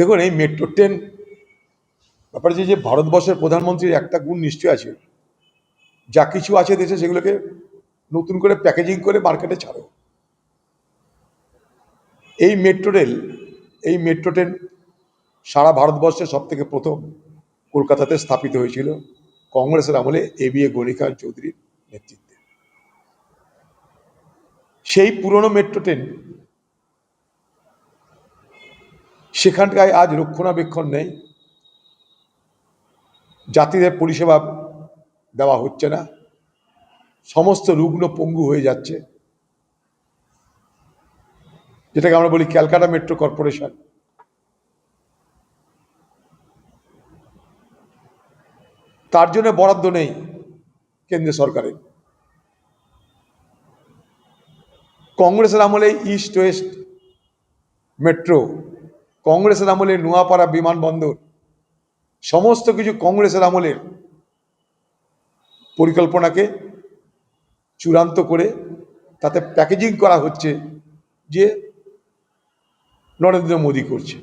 দেখুন, এই metro train ব্যাপারে যে ভারতবর্ষের প্রধানমন্ত্রীর একটা গুণ নিশ্চয় আছে। যা কিছু আছে দেশে সেগুলোকে নতুন করে প্যাকেজিং করে মার্কেটে ছাড়ো। এই মেট্রো রেল এই মেট্রো ট্রেন সারা ভারতবর্ষে সব থেকে প্রথম কলকাতাতে স্থাপিত হয়েছিল কংগ্রেসের আমলে এ বি এ গণিকান্ত চৌধুরীর নেতৃত্বে। সেই পুরনো মেট্রো ট্রেন সেখানটায় আজ রক্ষণাবেক্ষণ নেই। যাত্রীদের পরিষেবা দেওয়া হচ্ছে না। সমস্ত রুগ্ন পঙ্গু হয়ে যাচ্ছে। যেটাকে আমরা বলি ক্যালকাটা মেট্রো কর্পোরেশন। তার জন্য বরাদ্দ নেই কেন্দ্রীয় সরকারের। কংগ্রেসের আমলে ইস্ট ওয়েস্ট মেট্রো কংগ্রেসের আমলে নোয়াপাড়া বিমানবন্দর সমস্ত কিছু কংগ্রেসের আমলের পরিকল্পনাকে চূড়ান্ত করে তাতে প্যাকেজিং করা হচ্ছে যে নরেন্দ্র মোদী করছে।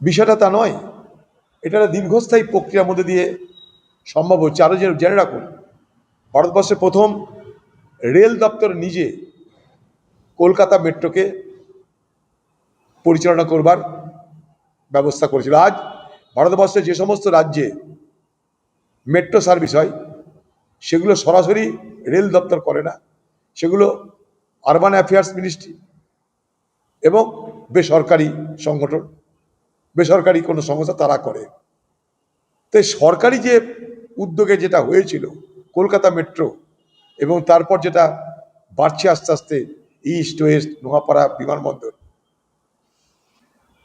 বিষয়টা তা নয়, এটা একটা দীর্ঘস্থায়ী প্রক্রিয়ার মধ্যে দিয়ে সম্ভব হচ্ছে। আরও যে জেনে রাখুন, ভারতবর্ষের প্রথম রেল দপ্তর নিজে কলকাতা মেট্রোকে পরিচালনা করবার ব্যবস্থা করেছিল। আজ ভারতবর্ষে যে সমস্ত রাজ্যে মেট্রো সার্ভিস হয়, সেগুলো সরাসরি রেল দপ্তর করে না। সেগুলো আরবান অ্যাফেয়ার্স মিনিস্ট্রি এবং বেসরকারি সংগঠন, বেসরকারি কোনো সংস্থা তারা করে। তাই সরকারি যে উদ্যোগে যেটা হয়েছিল, কলকাতা মেট্রো এবং তারপর যেটা বাড়ছে আস্তে আস্তে ইস্ট ওয়েস্ট নোয়াপাড়া বিমানবন্দর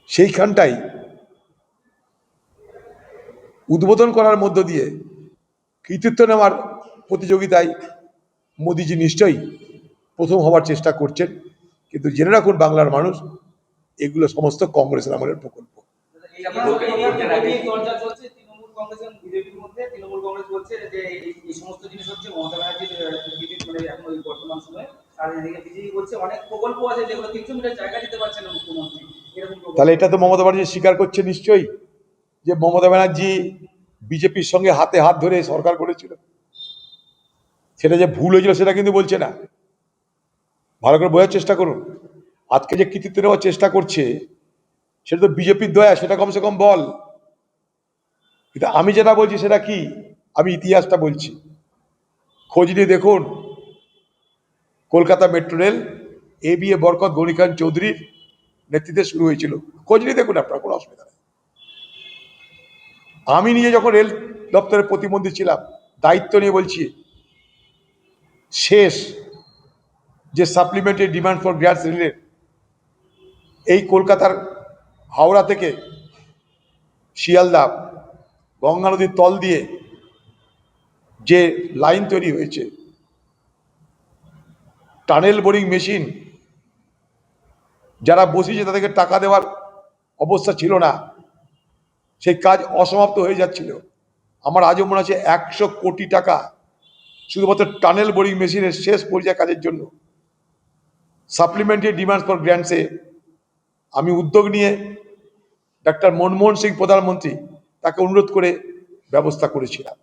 সেইখানটাই উদ্বোধন করার মধ্য দিয়ে কৃতিত্ব নেওয়ার প্রতিযোগিতায় মোদিজি নিশ্চয়ই প্রথম হওয়ার চেষ্টা করছেন কিন্তু জেনে রাখুন, বাংলার মানুষ, এগুলো সমস্ত কংগ্রেসের আমলের প্রকল্প অনেক প্রকল্প আছে যেগুলো তিনশো মিটার জায়গা দিতে পারছে না মুখ্যমন্ত্রী। তাহলে এটা তো মমতা ব্যানার্জি স্বীকার করছে নিশ্চয়ই যে মমতা ব্যানার্জি বিজেপির সঙ্গে হাতে হাত ধরে সরকার করেছিল। সেটা যে ভুল হয়েছিল সেটা কিন্তু বলছে না। ভালো করে বোঝার চেষ্টা করুন। আজকে যে কৃতিত্ব নেওয়ার চেষ্টা করছে, সেটা তো বিজেপির দয়া, সেটা কমসে কম বল। কিন্তু আমি যেটা বলছি সেটা কি? আমি ইতিহাসটা বলছি। খোঁজ নিয়ে দেখুন। Kolkata metro rail, A B A Barkat গণিকান্ত চৌধুরীর নেতৃত্বে শুরু হয়েছিল। খোঁজ নিয়ে দেখুন, আপনার কোনো অসুবিধা নেই। আমি নিজে যখন রেল দপ্তরের প্রতিমন্ত্রী ছিলাম, দায়িত্ব নিয়ে বলছি, শেষ যে সাপ্লিমেন্টারি ডিমান্ড ফর গ্যাস রেলের এই কলকাতার হাওড়া থেকে শিয়ালদা, গঙ্গা নদীর তল দিয়ে যে লাইন তৈরি হয়েছে টানেল বোরিং মেশিন যারা বসিয়েছে তাদেরকে টাকা দেওয়ার অবস্থা ছিল না। সেই কাজ অসমাপ্ত হয়ে যাচ্ছিল। আমার আজও মনে আছে একশো কোটি টাকা শুধুমাত্র টানেল বোরিং মেশিনের শেষ পর্যায়ে কাজের জন্য। সাপ্লিমেন্টারি ডিমান্ড ফর গ্র্যান্টসে আমি উদ্যোগ নিয়ে ডাক্তার মনমোহন সিং, প্রধানমন্ত্রী, তাকে অনুরোধ করে ব্যবস্থা করেছিলাম।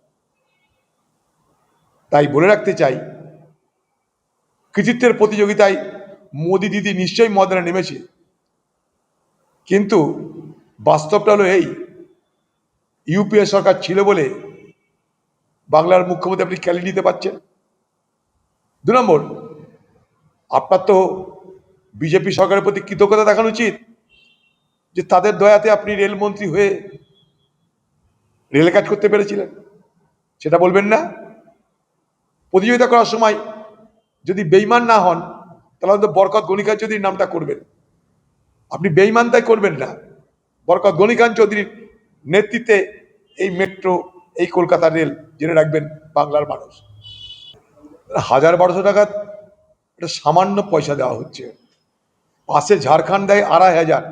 তাই বলে রাখতে চাই, কৃতিত্বের প্রতিযোগিতায় মোদি দিদি নিশ্চয়ই ময়দানে নেমেছে। কিন্তু বাস্তবটা হলো এই। ইউপিএ সরকার ছিল বলে বাংলার মুখ্যমন্ত্রী আপনি ক্যালি নিতে পারছেন। দু নম্বর, আপনার তো বিজেপি সরকারের প্রতি কৃতজ্ঞতা দেখানো উচিত যে তাদের দয়াতে আপনি রেলমন্ত্রী হয়ে রেল কাজ করতে পেরেছিলেন। সেটা বলবেন না। প্রতিযোগিতা করার সময় যদি বেইমান না হন তাহলে হয়তো বরকত গণিকান চৌধুরীর নামটা করবেন। আপনি বেইমানতাই করবেন না। বরকত গণিকান চৌধুরীর নেতৃত্বে এই মেট্রো এই কলকাতা রেল জেনে রাখবেন বাংলার মানুষ। হাজার বারোশো টাকা এটা সামান্য পয়সা দেওয়া হচ্ছে। পাশে ঝাড়খণ্ড দেয় আড়াই হাজার।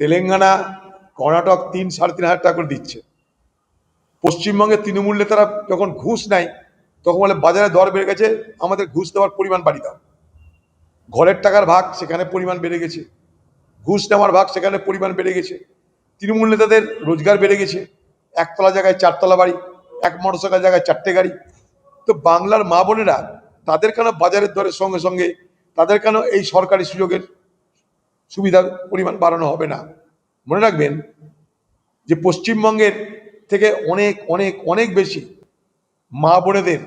তেলেঙ্গানা, কর্ণাটক তিন, সাড়ে তিন হাজার টাকা করে দিচ্ছে। পশ্চিমবঙ্গের তৃণমূল নেতারা যখন ঘুষ নেয়, তখন বলে বাজারে দর বেড়ে গেছে, আমাদের ঘুষ দেওয়ার পরিমাণ বাড়ি দাও। ঘরের টাকার ভাগ সেখানে পরিমাণ বেড়ে গেছে। ঘুষ নেওয়ার ভাগ সেখানে পরিমাণ বেড়ে গেছে। তৃণমূল নেতাদের রোজগার বেড়ে গেছে। একতলা জায়গায় চারতলা বাড়ি, এক মোটরসাইকেল জায়গায় চারটে গাড়ি। তো বাংলার মা বোনেরা তাদের কেন বাজারের দরের সঙ্গে সঙ্গে তাদের কেন এই সরকারি সুযোগের সুবিধার পরিমাণ বাড়ানো হবে না? মনে রাখবেন যে পশ্চিমবঙ্গের থেকে অনেক অনেক অনেক বেশি মা বোনেদের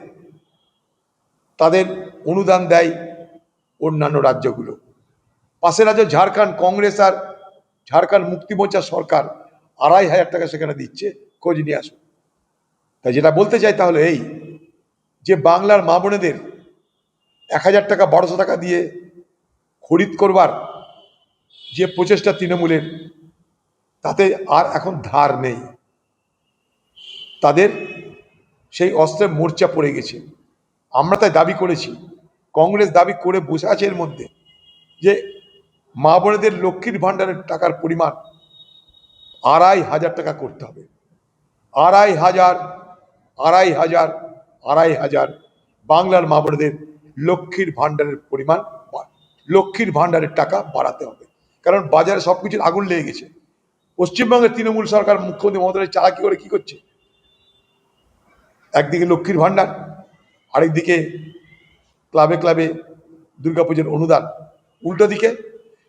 তাদের অনুদান দেয় অন্যান্য রাজ্যগুলো। পাশের রাজ্য ঝাড়খণ্ড, কংগ্রেস আর ঝাড়খণ্ড মুক্তি মোর্চা সরকার আড়াই হাজার টাকা সেখানে দিচ্ছে, খোঁজ নিয়ে আসুন। তাই যেটা বলতে চাই তাহলে এই, যে বাংলার মা বোনেদের এক হাজার টাকা, বারোশো টাকা দিয়ে খরিদ করবার যে প্রচেষ্টা তৃণমূলের, তাতে আর এখন ধার নেই। তাদের সেই অস্ত্রের মোর্চা পড়ে গেছে। আমরা তাই দাবি করেছি কংগ্রেস দাবি করে বসে আছে এর মধ্যে যে মা বোনেদের লক্ষ্মীর ভাণ্ডারের টাকার পরিমাণ আড়াই হাজার টাকা করতে হবে। আড়াই হাজার আড়াই হাজার আড়াই হাজার বাংলার মা বোনেদের লক্ষ্মীর ভাণ্ডারের পরিমাণ লক্ষ্মীর ভাণ্ডারের টাকা বাড়াতে হবে। কারণ বাজারে সব কিছুর আগুন লেগে গেছে। পশ্চিমবঙ্গের তৃণমূল সরকার, মুখ্যমন্ত্রী মমতা চালাকি করে কি করছে? একদিকে লক্ষ্মীর ভাণ্ডার, আরেকদিকে ক্লাবে ক্লাবে দুর্গাপুজোর অনুদান। উল্টো দিকে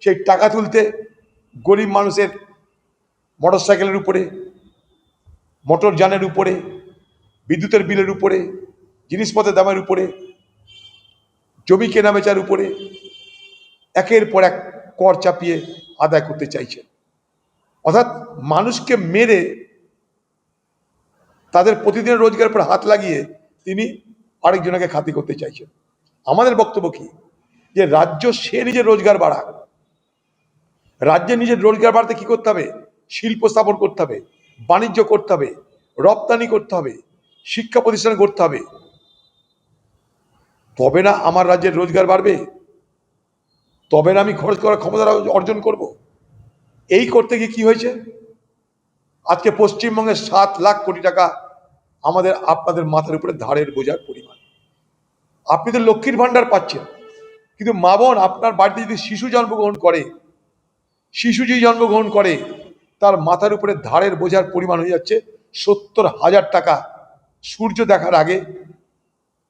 সেই টাকা তুলতে গরিব মানুষের মোটর সাইকেলের উপরে, মোটর যানের উপরে, বিদ্যুতের বিলের উপরে জিনিসপত্রের দামের উপরে, জমি কেনা বেচার উপরে একের পর এক কর চাপিয়ে আদায় করতে চাইছেন। অর্থাৎ মানুষকে মেরে তাদের প্রতিদিনের রোজগার পর হাত লাগিয়ে তিনি আরেকজনকে খাতি করতে চাইছেন। আমাদের বক্তব্য কি? যে রাজ্য সে নিজের রোজগার বাড়াক। রাজ্যে নিজের রোজগার বাড়াতে কি করতে হবে? শিল্প স্থাপন করতে হবে, বাণিজ্য করতে হবে, রপ্তানি করতে হবে, শিক্ষা প্রতিষ্ঠান করতে হবে। তবে না আমার রাজ্যের রোজগার বাড়বে? তবে না আমি খরচ করার ক্ষমতা অর্জন করব? এই করতে গিয়ে কি হয়েছে? আজকে পশ্চিমবঙ্গে সাত লাখ কোটি টাকা আমাদের, আপনাদের মাথার উপরে ধারের বোঝার পরিমাণ। আপনি তো লক্ষ্মীর ভাণ্ডার পাচ্ছেন। কিন্তু মা বোন, আপনার বাড়িতে যদি শিশু জন্মগ্রহণ করে, শিশু যদি জন্মগ্রহণ করে, তার মাথার উপরে ধারের বোঝার পরিমাণ হয়ে যাচ্ছে সত্তর হাজার টাকা সূর্য দেখার আগে,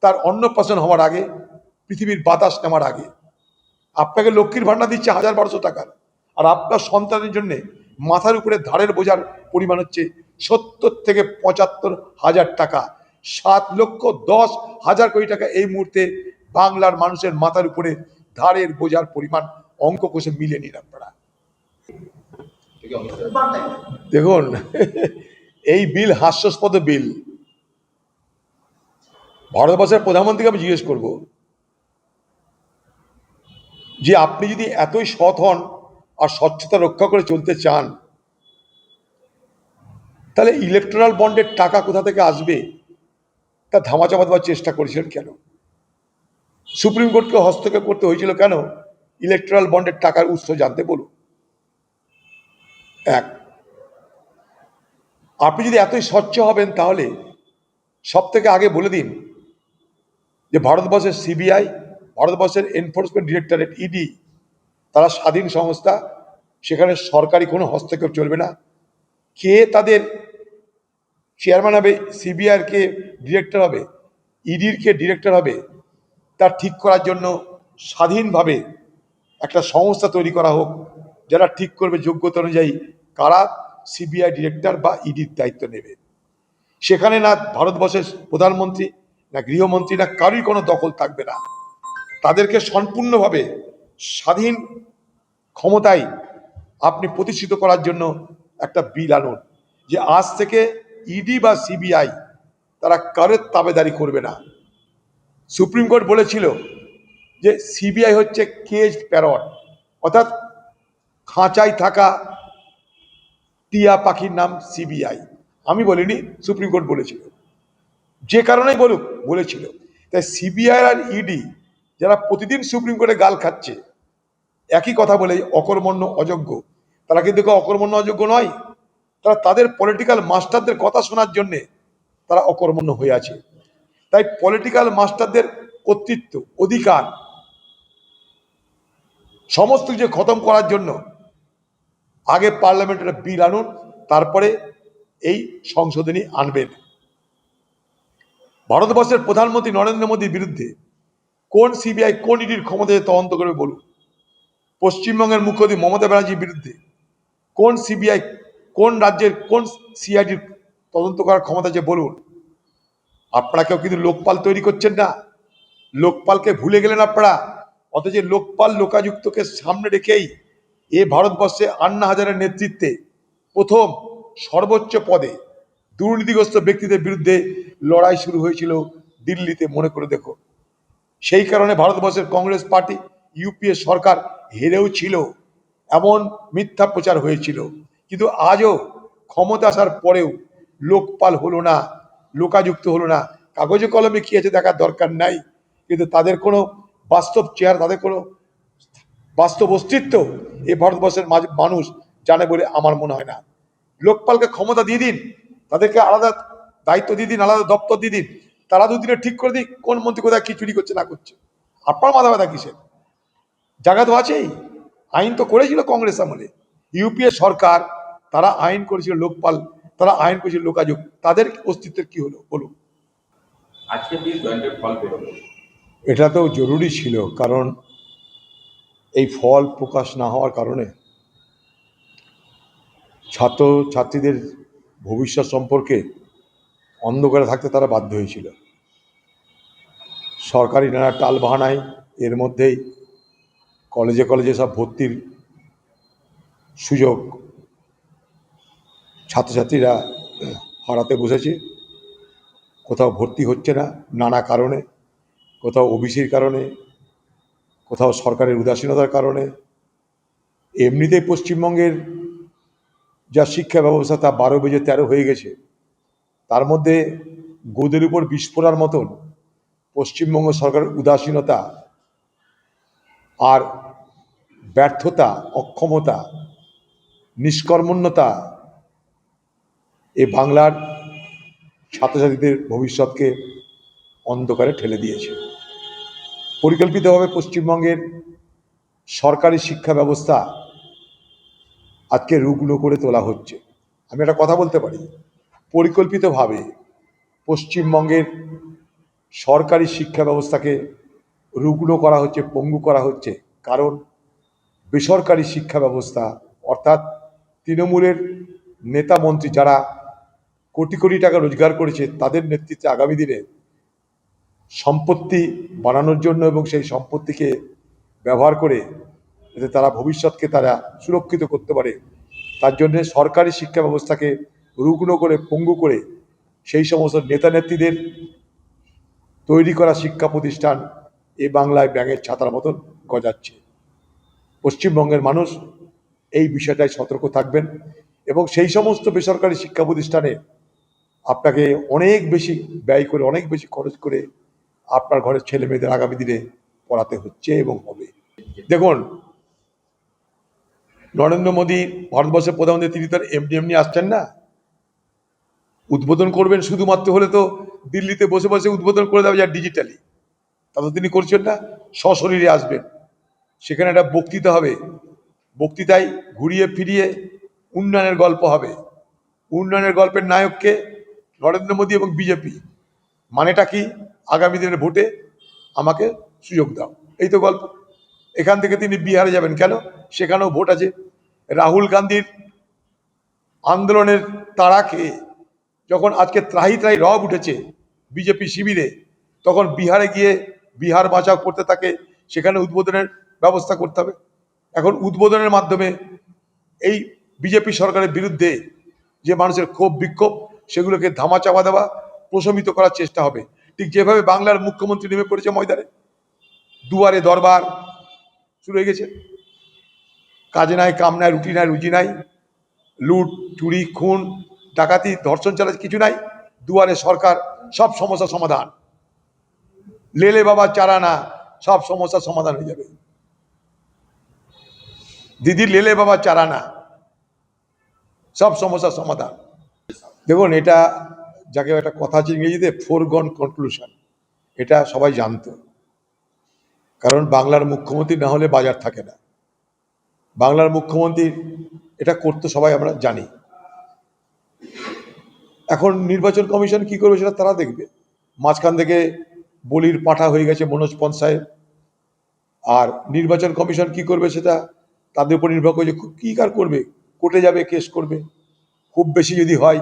তার অন্নপ্রাশন হওয়ার আগে, পৃথিবীর বাতাস নেওয়ার আগে। আপনাকে লক্ষ্মীর ভাণ্ডার দিচ্ছে হাজার বারোশো টাকার আর আপনার সন্তানের জন্য মাথার উপরে ধারের বোঝার পরিমাণ হচ্ছে সত্তর থেকে পঁচাত্তর হাজার টাকা। সাত লক্ষ দশ হাজার কোটি টাকা এই মুহূর্তে বাংলার মানুষের মাথার উপরে ধারের বোঝার পরিমাণ অঙ্ক কোষে মিলে নিন আপনারা। দেখুন, এই বিল হাস্যাস্পদ বিল। ভারতবর্ষের প্রধানমন্ত্রীকে আমি জিজ্ঞেস করব যে আপনি যদি এতই সৎ হন আর স্বচ্ছতা রক্ষা করে চলতে চান, তাহলে ইলেকট্রাল বন্ডের টাকা কোথা থেকে আসবে? তা ধামাচাপা দেওয়ার চেষ্টা করেছিলেন কেন? সুপ্রিম কোর্টকে হস্তক্ষেপ করতে হয়েছিল কেন? ইলেকট্রাল বন্ডের টাকার উৎস জানতে বলুন। এক, আপনি যদি এতই স্বচ্ছ হবেন তাহলে সব থেকে আগে বলে দিন যে ভারতবর্ষের সিবিআই, ভারতবর্ষের এনফোর্সমেন্ট ডিরেক্টরেট ইডি তারা স্বাধীন সংস্থা, সেখানে সরকারি কোনো হস্তক্ষেপ চলবে না। কে তাদের চেয়ারম্যান হবে সিবিআইয়ের কে ডিরেক্টর হবে ইডির কে ডিরেক্টর হবে, তা ঠিক করার জন্য স্বাধীনভাবে একটা সংস্থা তৈরি করা হোক, যারা ঠিক করবে যোগ্যতা অনুযায়ী কারা সিবিআই ডিরেক্টর বা ইডির দায়িত্ব নেবে। সেখানে না ভারতবর্ষের প্রধানমন্ত্রী, না গৃহমন্ত্রী, না কারোর কোনো দখল থাকবে না। তাদেরকে সম্পূর্ণভাবে স্বাধীন ক্ষমতায় আপনি প্রতিষ্ঠিত করার জন্য একটা বিল আনুন, যে আজ থেকে ইডি বা সিবিআই তারা কারোর তাবেদারি করবে না। সুপ্রিম কোর্ট বলেছিল যে সিবিআই হচ্ছে কেজ প্যারট অর্থাৎ খাঁচায় থাকা টিয়া পাখির নাম সিবিআই আমি বলিনি সুপ্রিম কোর্ট বলেছিল। যে কারণেই বলুক, বলেছিল। তাই সিবিআই আর ইডি যারা প্রতিদিন সুপ্রিম কোর্টে গাল খাচ্ছে, একই কথা বলে অকর্মণ্য অযোগ্য। তারা কিন্তু অকর্মণ্য অযোগ্য নয়। তারা তাদের পলিটিক্যাল মাস্টারদের কথা শোনার জন্যে তারা অকর্মণ্য হয়ে আছে। তাই পলিটিক্যাল মাস্টারদের কর্তৃত্ব অধিকার সমস্ত কিছু খতম করার জন্য আগে পার্লামেন্টের বিল আনুন, তারপরে এই সংশোধনী আনবেন। ভারতবর্ষের প্রধানমন্ত্রী নরেন্দ্র মোদীর বিরুদ্ধে কোন সিবিআই কোন ইডির ক্ষমতায় তদন্ত করবে বলুন? পশ্চিমবঙ্গের মুখ্যমন্ত্রী মমতা ব্যানার্জির বিরুদ্ধে কোন সিবিআই কোন রাজ্যের কোন সিআইডির তদন্ত করার ক্ষমতা যে বলুন। আপনারা কেউ কিন্তু লোকপাল তৈরি করছেন না। লোকপালকে ভুলে গেলেন আপনারা। অথচ লোকপাল লোকাযুক্তকে সামনে রেখেই এ ভারতবর্ষে আন্না হাজারের নেতৃত্বে প্রথম সর্বোচ্চ পদে দুর্নীতিগ্রস্ত ব্যক্তিদের বিরুদ্ধে লড়াই শুরু হয়েছিল দিল্লিতে, মনে করে দেখো সেই কারণে ভারতবর্ষের কংগ্রেস পার্টি, ইউপিএ সরকার হেরেও ছিল। এমন মিথ্যা প্রচার হয়েছিল। কিন্তু আজও ক্ষমতা আসার পরেও লোকপাল হলো না, লোকাযুক্ত হলো না। কাগজে কলমে কি আছে দেখার দরকার নাই। কিন্তু তাদের কোনো বাস্তব চেয়ার তাদের কোনো বাস্তব অস্তিত্ব এই ভারতবর্ষের মাঝ, মানুষ জানে বলে আমার মনে হয় না। লোকপালকে ক্ষমতা দিয়ে দিন, তাদেরকে আলাদা দায়িত্ব দিয়ে দিন, আলাদা দপ্তর দিয়ে দিন। তারা দুদিনে ঠিক করে দিক, কোন মন্ত্রী কোথায় কি চুরি করছে, না করছে। আপনার মাথা ব্যথা কিসের? জায়গা তো আছেই। আইন তো করেছিল কংগ্রেস আমলে। ইউপিএ সরকার তারা আইন করেছিল লোকপাল তারা আইন করেছিল লোকাযুগ তাদের অস্তিত্বের কি হলো বলুন? আজকে ফল এটা তো জরুরি ছিল কারণ এই ফল প্রকাশ না হওয়ার কারণে ছাত্র ছাত্রীদের ভবিষ্যৎ সম্পর্কে অন্ধকারে থাকতে তারা বাধ্য হয়েছিল। সরকারি নানা টাল বাহানায় এর মধ্যেই কলেজে কলেজে সব ভর্তির সুযোগ ছাত্রছাত্রীরা হারাতে বসেছে। কোথাও ভর্তি হচ্ছে না নানা কারণে, কোথাও ওবিসির কারণে, কোথাও সরকারের উদাসীনতার কারণে। এমনিতেই পশ্চিমবঙ্গের যা শিক্ষা ব্যবস্থা তা বারো বেজে তেরো হয়ে গেছে। তার মধ্যে গোদের উপর বিস্ফোরার মতন পশ্চিমবঙ্গ সরকারের উদাসীনতা আর ব্যর্থতা, অক্ষমতা নিষ্কর্মণ্যতা এ বাংলার ছাত্রছাত্রীদের ভবিষ্যৎকে অন্ধকারে ঠেলে দিয়েছে। পরিকল্পিতভাবে পশ্চিমবঙ্গের সরকারি শিক্ষা ব্যবস্থা আজকে রুগ্ন করে তোলা হচ্ছে। আমি একটা কথা বলতে পারি। পরিকল্পিতভাবে পশ্চিমবঙ্গের সরকারি শিক্ষা ব্যবস্থাকে রুগ্ন করা হচ্ছে, পঙ্গু করা হচ্ছে কারণ বেসরকারি শিক্ষা ব্যবস্থা অর্থাৎ তৃণমূলের নেতা মন্ত্রী যারা কোটি কোটি টাকা রোজগার করেছে, তাদের নেতৃত্বে আগামী দিনে সম্পত্তি বানানোর জন্য এবং সেই সম্পত্তিকে ব্যবহার করে যাতে তারা ভবিষ্যৎকে তারা সুরক্ষিত করতে পারে, তার জন্য সরকারি শিক্ষা ব্যবস্থাকে রুগ্ন করে, পঙ্গু করে সেই সমস্ত নেতা নেত্রীদের তৈরি করা শিক্ষা প্রতিষ্ঠান এ বাংলায় ব্যাঙের ছাতার মতন গজাচ্ছে। পশ্চিমবঙ্গের মানুষ এই বিষয়টায় সতর্ক থাকবেন এবং সেই সমস্ত বেসরকারি শিক্ষা প্রতিষ্ঠানে আপনাকে অনেক বেশি ব্যয় করে, অনেক বেশি খরচ করে আপনার ঘরের ছেলে মেয়েদের আগামী দিনে পড়াতে হচ্ছে এবং হবে। দেখুন, নরেন্দ্র মোদী ভারতবর্ষের প্রধানমন্ত্রী, তিনি তো আর এমনি এমনি আসছেন না? উদ্বোধন করবেন শুধুমাত্র হলে তো দিল্লিতে বসে বসে উদ্বোধন করে দেওয়া যায় ডিজিটালি তা তো তিনি করছেন না, সশরীরে আসবেন। সেখানে একটা বক্তৃতা হবে। বক্তৃতায় ঘুরিয়ে ফিরিয়ে উন্নয়নের গল্প হবে। উন্নয়নের গল্পের নায়ককে নরেন্দ্র মোদী এবং বিজেপি মানেটা কি? আগামী দিনের ভোটে আমাকে সুযোগ দাও। এই তো গল্প। এখান থেকে তিনি বিহারে যাবেন কেন? সেখানেও ভোট আছে। রাহুল গান্ধীর আন্দোলনের তাড়া খেয়ে যখন আজকে ত্রাহি ত্রাহি রব উঠেছে বিজেপি শিবিরে, তখন বিহারে গিয়ে বিহার বাঁচাও করতে থাকে সেখানে উদ্বোধনের ব্যবস্থা করতে হবে। এখন উদ্বোধনের মাধ্যমে এই বিজেপি সরকারের বিরুদ্ধে যে মানুষের ক্ষোভ, বিক্ষোভ, সেগুলোকে ধামাচাপা দেওয়া, প্রশমিত করার চেষ্টা হবে। ঠিক যেভাবে বাংলার মুখ্যমন্ত্রী নেমে পড়েছে ময়দানে, দুয়ারে দরবার শুরু হয়ে গেছে। কাজে নাই, কাম নাই, রুটি নাই, রুজি নাই, লুট, চুরি, খুন, ডাকাতি, ধর্ষণ চালাচ কিছু নাই, দুয়ারে সরকার, সব সমস্যার সমাধান। লেলে বাবা, চারা না, সব সমস্যার সমাধান হয়ে যাবে। দিদির লেলে বাবা চারানা সব সমস্যার সমাধান। দেখুন, এটা যাকে একটা কথা আছে ইংরেজিতে ফোরগন কনক্লুশন এটা সবাই জানতো। কারণ বাংলার মুখ্যমন্ত্রী না হলে বাজার থাকে না। বাংলার মুখ্যমন্ত্রীর এটা করতে সবাই, আমরা জানি। এখন নির্বাচন কমিশন কি করবে সেটা তারা দেখবে। মাঝখান থেকে বলির পাঠা হয়ে গেছে মনোজ পন্থ সাহেব। আর নির্বাচন কমিশন কি করবে সেটা তাদের উপর নির্ভর করে যে কি কার করবে, কোর্টে যাবে, কেস করবে। খুব বেশি যদি হয়,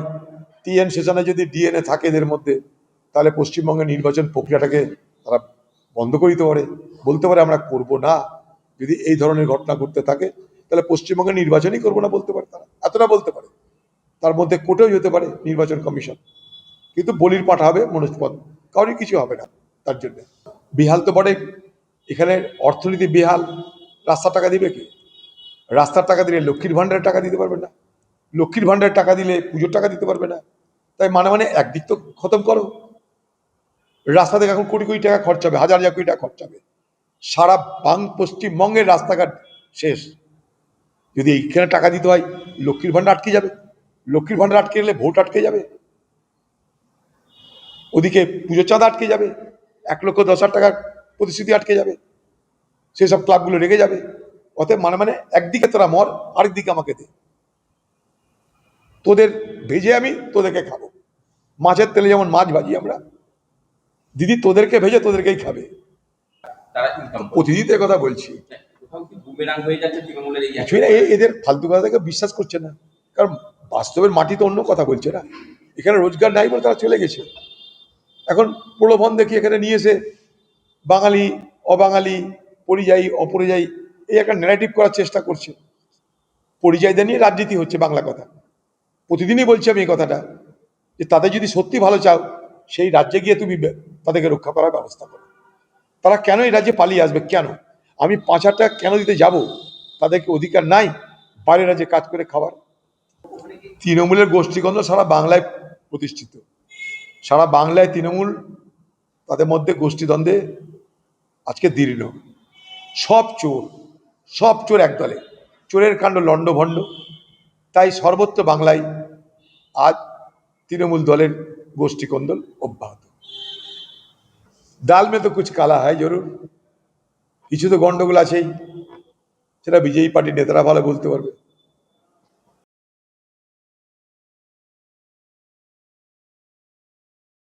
টিএন সেশনে যদি ডিএনএ থাকে এদের মধ্যে, তাহলে পশ্চিমবঙ্গের নির্বাচন প্রক্রিয়াটাকে তারা বন্ধ করে দিতে পারে। বলতে পারে আমরা করব না। যদি এই ধরনের ঘটনা ঘটতে থাকে, তাহলে পশ্চিমবঙ্গে নির্বাচনই করব না বলতে পারে তারা। এতটা বলতে পারে। তার মধ্যে কোর্টেও যেতে পারে নির্বাচন কমিশন। কিন্তু বলির পাঠা হবে মনোজ পদ। কারোরই কিছু হবে না তার জন্য। বিহাল তো বটে এখানে অর্থনীতি বিহাল। রাস্তার টাকা দিবে কি? রাস্তার টাকা দিলে লক্ষ্মীর ভাণ্ডারের টাকা দিতে পারবে না। লক্ষ্মীর ভাণ্ডারের টাকা দিলে পুজোর টাকা দিতে পারবে না। তাই মানে মানে একদিক তো খতম করো। রাস্তা থেকে এখন কোটি কোটি টাকা খরচ হবে, হাজার হাজার কোটি টাকা খরচ হবে। সারা বাং পশ্চিমবঙ্গের রাস্তাঘাট শেষ। যদি এইখানে টাকা দিতে হয়, লক্ষ্মীর ভাণ্ডার আটকে যাবে। লক্ষ্মীর ভাণ্ডার আটকে গেলে ভোট আটকে যাবে। ওদিকে পুজোর চাঁদা আটকে যাবে। এক লক্ষ দশ হাজার টাকার প্রতিশ্রুতি আটকে যাবে। সেসব ক্লাবগুলো রেগে যাবে। অতএব মানে মানে একদিকে তোরা মর আরেকদিকে আমাকে দে। তোদের ভেজে আমি তোদেরকে খাব। মাছের তেলে যেমন মাছ ভাজি আমরা দিদি তোদেরকে ভেজে তোদেরকেই খাবে। এ কথা বলছি। হয়ে কিছুই না এদের ফালতু কথা থেকে বিশ্বাস করছে না। কারণ বাস্তবের মাটি তো অন্য কথা বলছে না। এখানে রোজগার নাই বলে তারা চলে গেছে। এখন প্রলোভন দেখি এখানে নিয়ে এসে বাঙালি অবাঙালি পরিযায়ী অপরিযায়ী এই একটা ন্যারেটিভ করার চেষ্টা করছে। পরিযায়ীদের নিয়ে রাজনীতি হচ্ছে বাংলা কথা। প্রতিদিনই বলছি আমি এই কথাটা, যে তাদের যদি সত্যি ভালো চাও, সেই রাজ্যে গিয়ে তুমি তাদেরকে রক্ষা করার ব্যবস্থা করো। তারা কেন এই রাজ্যে পালিয়ে আসবে? কেন? আমি পাঁচ হাজার কেন দিতে যাব? তাদেরকে অধিকার নাই? বাইরের রাজ্যে কাজ করে খাবার। তৃণমূলের গোষ্ঠীগন্ধ সারা বাংলায় প্রতিষ্ঠিত। সারা বাংলায় তৃণমূল তাদের মধ্যে গোষ্ঠীদ্বন্দ্বে আজকে দীর্ণ সব চোর। সব চোর একদলে চোরের কাণ্ড লণ্ডভণ্ড। তাই সর্বত্র বাংলায় আজ তৃণমূল দলের গোষ্ঠী গোষ্ঠীকন্দল অব্যাহত। ডালমে তো কুছ কালা হয় জরুর। কিছু তো গন্ডগোল আছেই। সেটা বিজেপি পার্টির নেতারা ভালো বলতে পারবে।